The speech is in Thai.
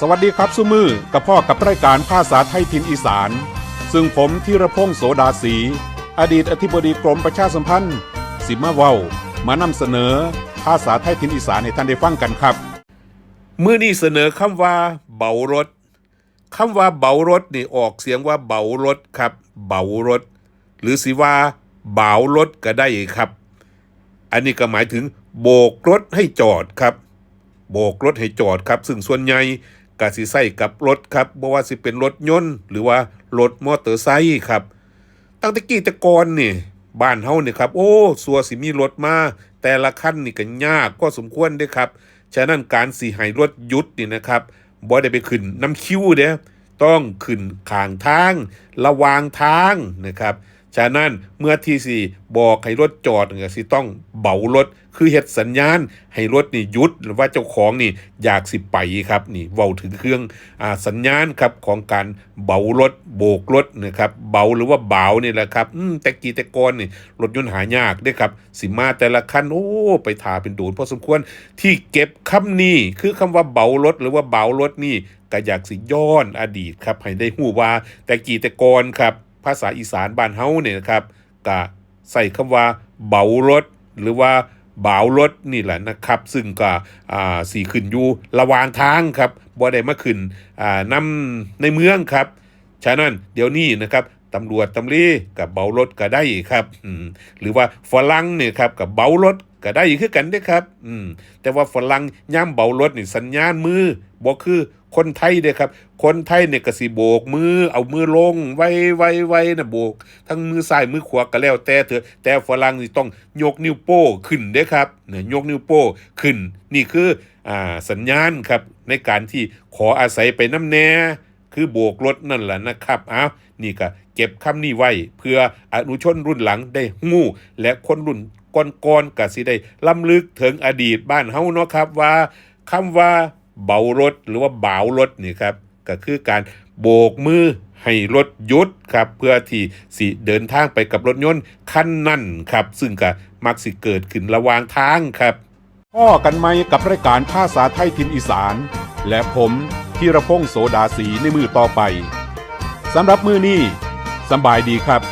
สวัสดีครับสุมือกับพ่อกับรายการภาษาไทยทินอีสาน ซึ่งผมธีรพงศ์โสดาสี อดีตอธิบดีกรมประชาสัมพันธ์ สิมาเว้ามานำเสนอ ภาษาไทยทินอีสานให้ท่านได้ฟังกันครับ มื่อนี้เสนอคำว่า เบารถคำว่าเบารถนี่ออกเสียงว่าเบารถครับ เบารถ หรือสิว่า เบารถก็ได้ครับ อันนี้ก็หมายถึง โบกรถให้จอดครับ โบกรถให้จอดครับ ซึ่งส่วนใหญ่ กาสิใส่กับรถครับบ่ว่าสิเป็นรถยนต์ หรือว่ารถมอเตอร์ไซค์ครับ ตั้งแต่กี้ต่ก่อนนี่บ้านเฮาเนี่ยครับ โอ้สัวสิมีรถมา แต่ละคันนี่ก็ยากก็สมควรเด้ครับ ฉะนั้นการสิให้รถยุดนี่นะครับบ่ได้ไปขึ้นน้ำคิ้วเด้ต้องขึ้นข้างทาง ระวางทางนะครับ ฉะนั้นเมื่อที่สี่บอกให้รถจอดก็สิต้องเบารถ คือเฮ็ดสัญญาณ ให้รถนี่หยุดหรือว่าเจ้าของนี่อยากสิไปครับนี่เว้าถึงเครื่องอ่าสัญญาณครับของการเบารถโบกรถนะครับเบาหรือว่าเบานี่แหละครับอืมแต่กีแต่กอนนี่รถยนต์หายากด้ครับสิมาแต่ละคันโอ้ไปถาเป็นโดนพอสมควรที่เก็บคำนี้คือคำว่าเบารถหรือว่าเบารถนี่ก็อยากสิย้อนอดีตครับให้ได้ฮู้ว่าแต่กีแต่กอนครับ ภาษาอีสานบ้านเฮาเนี่ยนะครับก็ใส่คำว่าเบารถหรือว่าบ่าวรถนี่แหละนะครับ ซึ่งก็อ่าสี่ขึ้นอยู่ระหว่างทางครับบ่ได้มาขึ้นอ่านในเมืองครับ ฉะนั้นเดี๋ยวนี้นะครับตำรวจตำรีกับเบารถก็ได้ครับหรือว่าฝรั่งเนี่ยครับกับเบารถก็ได้คือกันด้ครับอืมแต่ว่าฝรั่งย่ำเบารถนี่สัญญาณมือบ่คือ คนไทยเด้ครับ คนไทยเนี่ยก็สิโบกมือเอามือลงไว้ไว้ไว้นะโบก ทั้งมือซ้ายมือขวาก็แล้วแต่เถอะแต่ฝรั่งนี่ต้องยกนิ้วโป้ขึ้นเด้ครับเนี่ยยกนิ้วโป้ขึ้น นี่คืออ่าสัญญาณครับในการที่ขออาศัยไปน้ำแน่คือโบกรถนั่นแหละนะครับอ้าวนี่ก็เก็บคำนี้ไว้ เพื่ออนุชนรุ่นหลังได้งูและคนรุ่นก่อนๆก็สิได้ล้ำลึกถึงอดีตบ้านเฮาเนาะครับว่าคำว่า เบารถหรือว่าเบารถนี่ครับก็คือการโบกมือให้รถหยุดครับเพื่อที่สิเดินทางไปกับรถยนต์คันนั่นครับ ซึ่งก็มักสิเกิดขึ้นระหว่างทางครับพ่อกันไหมกับรายการภาษาไทยทินอีสาน และผมธีรพงศ์โสดาสีในมือต่อไปสำหรับมือนี้สบายดีครับ